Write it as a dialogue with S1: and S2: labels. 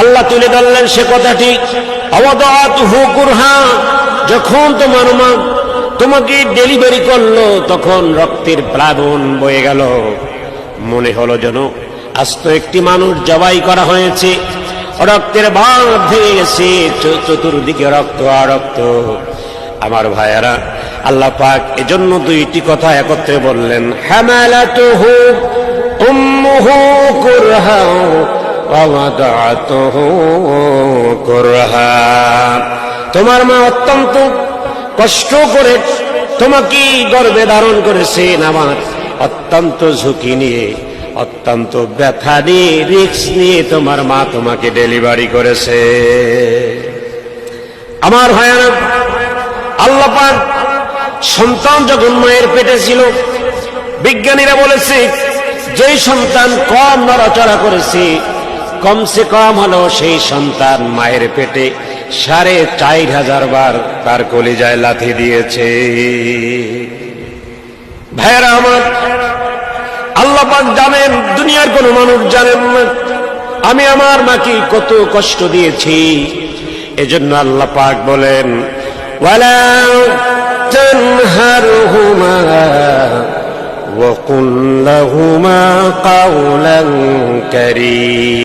S1: আল্লাহ তুলে ধরলেন সে কথাটি। অবদাত যখন তোমার মা তোমাকে ডেলিভারি করল, তখন রক্তের প্লাবন বয়ে গেল। মনে হলো যেন আস্ত একটি মানুষ জবাই করা হয়েছে। রক্তের ভাগ ভেঙে গেছে চতুর্দিকে রক্ত আর রক্ত। আমার ভাইয়ারা, আল্লাহ পাক এজন্য দুইটি কথা একত্রে বললেন। হ্যামালা তো হোক তোমার মা অত্যন্ত কষ্ট করে তোমাকে গর্বে ধারণ করেছেন আমার। অত্যন্ত ঝুঁকি নিয়ে, অত্যন্ত ব্যথা নিয়ে রিক্স নিয়ে তোমার মা তোমাকে ডেলিভারি করেছে। আমার ভাইয়ারা আল্লাহ পাক সন্তান যখন মায়ের পেটে ছিল, বিজ্ঞানীরা বলেছে, যেই সন্তান কম নড়াচড়া করেছে কমসে কম হলো সেই সন্তান মায়ের পেটে সাড়ে চার হাজার বার তার কলিজায় লাথি দিয়েছে ভাইয়েরা আমার আল্লাহ পাক জানেন দুনিয়ার কোন মানুষ জানেন না আমি আমার মাকে কত কষ্ট দিয়েছি এজন্য আল্লাহ পাক বলেন ওয়ালা তানহারহুমা وقل لهما قولا كريما